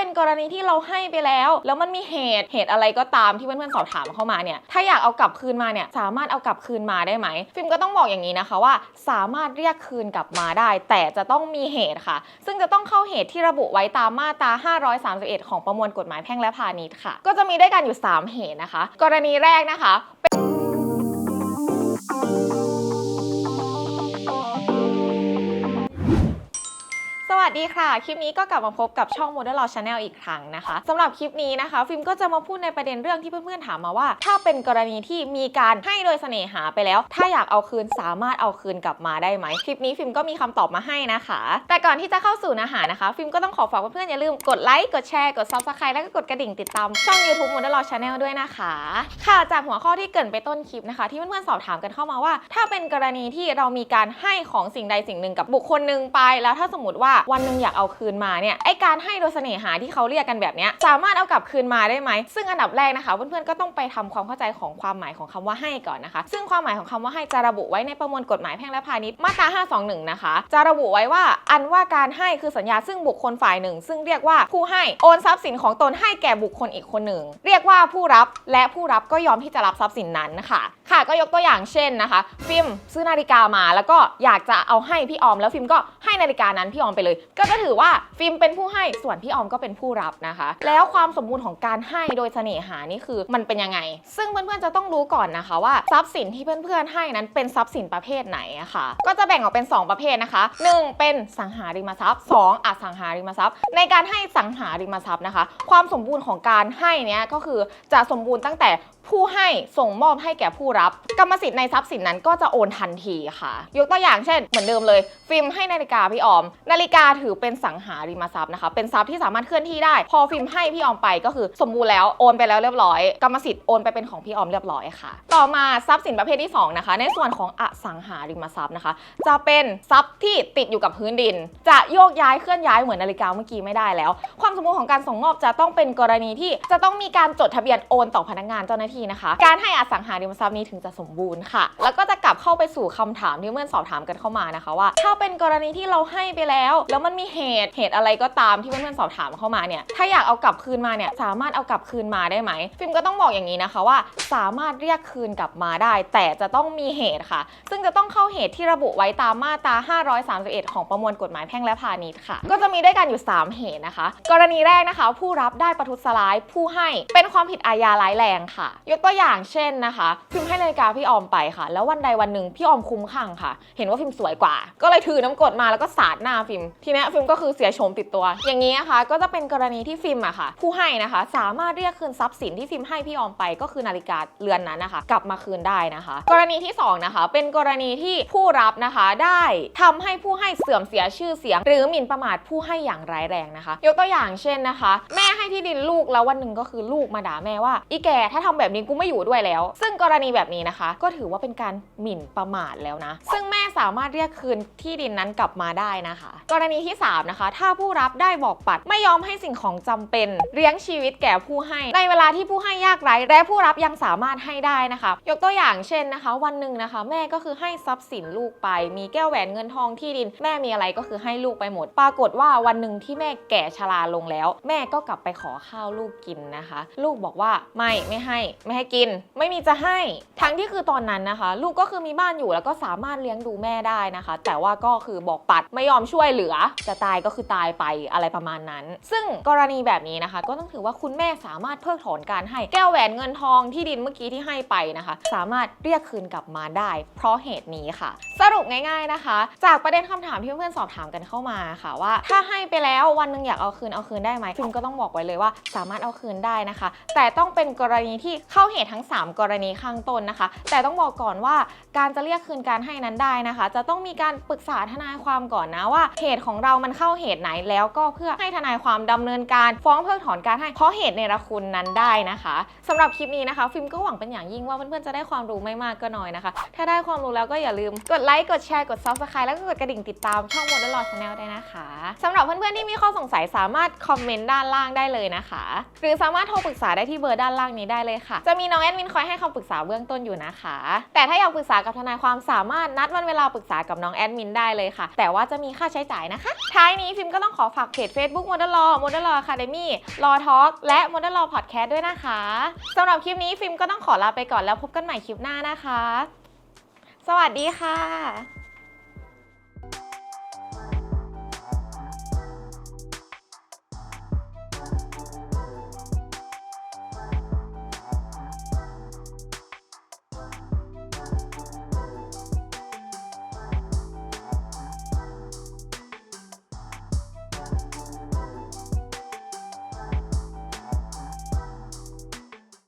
เป็นกรณีที่เราให้ไปแล้ว แล้วมันมีเหตุเหตุอะไรก็ตามที่เพื่อนๆสอบถามเข้ามาเนี่ยถ้าอยากเอากลับคืนมาเนี่ยสามารถเอากลับคืนมาได้ไหม ฟิล์มก็ต้องบอกอย่างนี้นะคะว่า สามารถเรียกคืนกลับมาได้ แต่จะต้องมีเหตุค่ะ ซึ่งจะต้องเข้าเหตุที่ระบุไว้ตามมาตรา 531 ของประมวลกฎหมายแพ่งและพาณิชย์ค่ะ ก็จะมีได้กันอยู่ 3 เหตุนะคะ กรณีแรกนะคะ วัสดีค่ะ คลิปนี้ก็กลับมาพบกับช่อง Model Law Channel อีกครั้งนะคะสำหรับคลิปนี้นะคะ ฟิล์มก็จะมาพูดในประเด็นเรื่องที่เพื่อนๆถามมาว่า ถ้าเป็นกรณีที่มีการให้โดยเสน่หาไปแล้ว ถ้าอยากเอาคืนสามารถเอาคืนกลับมาได้ไหมคลิปนี้ฟิล์มก็มีคำตอบมาให้นะคะ แต่ก่อนที่จะเข้าสู่เนื้อหานะคะ ฟิล์มก็ต้องขอฝากเพื่อนๆอย่าลืมกดไลค์กดแชร์กด Subscribe แล้วก็กดกระดิ่งติดตามช่อง YouTube Model Law Channel ด้วยนะคะ ค่ะจากหัวข้อที่เกินไปต้นคลิปนะคะ ที่เพื่อนๆสอบถามกันเข้ามาว่า ถ้าเป็นกรณีที่เรามีการให้ของสิ่งใดสิ่งหนึ่งกับบุคคลหนึ่งไปแล้วถ้าสมมติว่าวันหนึ่งอยากเอาคืนมาเนี่ยไอการให้โดยเสน่หาที่เขาเรียกกันแบบนี้สามารถเอากลับคืนมาได้ไหม ซึ่งอันดับแรกนะคะเพื่อนๆก็ต้องไปทำความเข้าใจของความหมายของคำว่าให้ก่อนนะคะ ซึ่งความหมายของคำว่าให้จะระบุไว้ในประมวลกฎหมายแพ่งและพาณิชย์มาตรา 521 นะคะ จะระบุไว้ว่าอันว่าการให้คือสัญญาซึ่งบุคคลฝ่ายหนึ่ง ซึ่งเรียกว่าผู้ให้โอนทรัพย์สินของตนให้แก่บุคคลอีกคนหนึ่ง เรียกว่าผู้รับและผู้รับก็ยอมที่จะรับทรัพย์สินนั้นค่ะค่ะก็ยกตัวอย่างเช่นนะคะ ฟิล์มซื้อนาฬิกามาแล้วก็อยากจะเอาให้พี่ออมแล้วฟิล์มก็ให้นาฬิกานั้นพี่ออมไปเลยก็จะถือว่าฟิล์มเป็นผู้ให้ส่วนพี่ออมก็เป็นผู้รับนะคะ แล้วความสมบูรณ์ของการให้โดยเสน่หานี่คือมันเป็นยังไง ซึ่งเพื่อนๆจะต้องรู้ก่อนนะคะว่าทรัพย์สินที่เพื่อนๆให้นั้นเป็นทรัพย์สินประเภทไหนอะค่ะ ก็จะแบ่งออกเป็น 2 ประเภทนะคะหนึ่งเป็นสังหาริมทรัพย์สองอสังหาริมทรัพย์ ในการให้สังหาริมทรัพย์นะคะ ความสมบูรณ์ของการให้เนี้ยก็คือจะสมบูรณ์ตั้งแต่ผู้ให้ส่งมอบให้แก่ผู้รับ กรรมสิทธิ์ในทรัพย์สินนั้นก็จะโอนทันทีค่ะ ยกตัวอย่างเช่น เหมือนเดิมเลย ฟิล์มให้นาฬิกาพี่ออม นาฬิกาถือเป็นสังหาริมทรัพย์นะคะ เป็นทรัพย์ที่สามารถเคลื่อนที่ได้ พอฟิล์มให้พี่ออมไปก็คือสมบูรณ์แล้วโอนไปแล้วเรียบร้อย กรรมสิทธิ์โอนไปเป็นของพี่ออมเรียบร้อยค่ะ ต่อมาทรัพย์สินประเภทที่สองนะคะ ในส่วนของอสังหาริมทรัพย์นะคะ จะเป็นทรัพย์ที่ติดอยู่กับพื้นดิน จะโยกย้ายเคลื่อนย้ายเหมือนนาฬิกาเมื่อกี้ไม่ได้แล้ว ความสมบูรณ์ของการส่งมอบจะต้องเป็นกรณีที่จะต้องมีการจดทะเบียนโอนต่อพนักงานเจ้าหน้าทีนะคะ การให้อสังหาริมทรัพย์นี้ถึงจะสมบูรณ์ค่ะ แล้วก็จะกลับเข้าไปสู่คำถามที่เพื่อนสอบถามกันเข้ามานะคะว่า ถ้าเป็นกรณีที่เราให้ไปแล้ว แล้วมันมีเหตุเหตุอะไรก็ตามที่เพื่อนๆสอบถามเข้ามาเนี่ยถ้าอยากเอากลับคืนมาเนี่ยสามารถเอากลับคืนมาได้ไหมฟิล์มก็ต้องบอกอย่างนี้นะคะว่า สามารถเรียกคืนกลับมาได้ แต่จะต้องมีเหตุค่ะ ซึ่งจะต้องเข้าเหตุที่ระบุไว้ตามมาตรา531 ของประมวลกฎหมายแพ่งและพาณิชย์ค่ะ ก็จะมีด้วยกันอยู่ 3 เหตุนะคะ กรณีแรกนะคะ ผู้รับได้ประทุษร้ายผู้ให้เป็นความผิดอาญาร้ายแรงค่ะยกตัวอย่างเช่นนะคะฟิล์มให้นาฬิกาพี่ออมไปค่ะ แล้ววันใดวันหนึ่งพี่ออมคุ้มข้างค่ะ เห็นว่าฟิล์มสวยกว่า ก็เลยถือน้ำกรดมาแล้วก็สาดหน้าฟิล์มทีนี้ยฟิล์มก็คือเสียโฉมติดตัว อย่างนี้นะคะ ก็จะเป็นกรณีที่ฟิล์มอะค่ะ ผู้ให้นะคะ สามารถเรียกคืนทรัพย์สินที่ฟิล์มให้พี่ออมไปก็คือนาฬิกาเรือนนั้นนะคะ กลับมาคืนได้นะคะ กรณีที่สองนะคะ เป็นกรณีที่ผู้รับนะคะได้ทำให้ผู้ให้เสื่อมเสียชื่อเสียง หรือหมิ่นประมาทผู้ให้อย่างร้ายแรงนะคะ ยกตัวอย่างเช่นนะคะ แม่ให้ที่ดินลูกแล้ววันหนึ่งก็คือลูกมาด่าแม่ว่าอีแกถ้าทำแบบนี้กูไม่อยู่ด้วยแล้ว ซึ่งกรณีแบบนี้นะคะ ก็ถือว่าเป็นการหมิ่นประมาทแล้วนะ ซึ่งแม่สามารถเรียกคืนที่ดินนั้นกลับมาได้นะคะ กรณีที่ 3 นะคะ ถ้าผู้รับได้บอกปัดไม่ยอมให้สิ่งของจำเป็นเลี้ยงชีวิตแก่ผู้ให้ในเวลาที่ผู้ให้ยากไร้และผู้รับยังสามารถให้ได้นะคะ ยกตัวอย่างเช่นนะคะ วันหนึ่งนะคะ แม่ก็คือให้ทรัพย์สินลูกไป มีแก้วแหวนเงินทองที่ดิน แม่มีอะไรก็คือให้ลูกไปหมด ปรากฏว่าวันหนึ่งที่แม่แก่ชราลงแล้ว แม่ก็กลับไปขอข้าวลูกกินนะคะ ลูกบอกว่าไม่ไม่ให้ไม่ให้กิน ไม่มีจะให้ ทั้งที่คือตอนนั้นนะคะ ลูกก็คือมีบ้านอยู่แล้วก็สามารถเลี้ยงดูแม่ได้นะคะ แต่ว่าก็คือบอกปัดไม่ยอมช่วยเหลือ จะตายก็คือตายไปอะไรประมาณนั้น ซึ่งกรณีแบบนี้นะคะ ก็ต้องถือว่าคุณแม่สามารถเพิกถอนการให้แก้วแหวนเงินทองที่ดินเมื่อกี้ที่ให้ไปนะคะ สามารถเรียกคืนกลับมาได้ เพราะเหตุนี้ค่ะ สรุปง่าย ๆนะคะ จากประเด็นคำถามที่เพื่อนๆสอบถามกันเข้ามาค่ะว่า ถ้าให้ไปแล้ววันหนึงอยากเอาคืนเอาคืนได้ไหมฟิล์มก็ต้องบอกไว้เลยว่า สามารถเอาคืนได้นะคะ แต่ต้องเป็นกรณีที่เข้าเหตุทั้ง 3 กรณีข้างต้นนะคะ แต่ต้องบอกก่อนว่าการจะเรียกคืนการให้นั้นได้นะคะ จะต้องมีการปรึกษาทนายความก่อนนะว่าเหตุของเรามันเข้าเหตุไหนแล้วก็เพื่อให้ทนายความดำเนินการฟ้องเพิกถอนการให้เพราะเหตุในรคุณนั้นได้นะคะสำหรับคลิปนี้นะคะ ฟิล์มก็หวังเป็นอย่างยิ่งว่าเพื่อนๆจะได้ความรู้ไม่มากก็น้อยนะคะ ถ้าได้ความรู้แล้วก็อย่าลืมกดไลค์กดแชร์กด subscribe แล้วก็กดกระดิ่งติดตามช่อง Model Law Channel ด้นะคะสำหรับเพื่อนๆที่มีข้อสงสัยสามารถคอมเมนต์ด้านล่างได้เลยนะคะ หรือสามารถโทรปรึกษาได้ที่เบอร์ด้านล่างนี้ได้เลยค่ะจะมีน้องแอดมินคอยให้คำปรึกษาเบื้องต้นอยู่นะคะ แต่ถ้าอยากปรึกษากับทนายความสามารถนัดวันเวลาปรึกษากับน้องแอดมินได้เลยค่ะ แต่ว่าจะมีค่าใช้จ่ายนะคะ ท้ายนี้ฟิล์มก็ต้องขอฝากเพจ Facebook Model Law Model Law Academy Law Talk และ Model Law Podcast ด้วยนะคะสำหรับคลิปนี้ฟิล์มก็ต้องขอลาไปก่อนแล้วพบกันใหม่คลิปหน้านะคะ สวัสดีค่ะ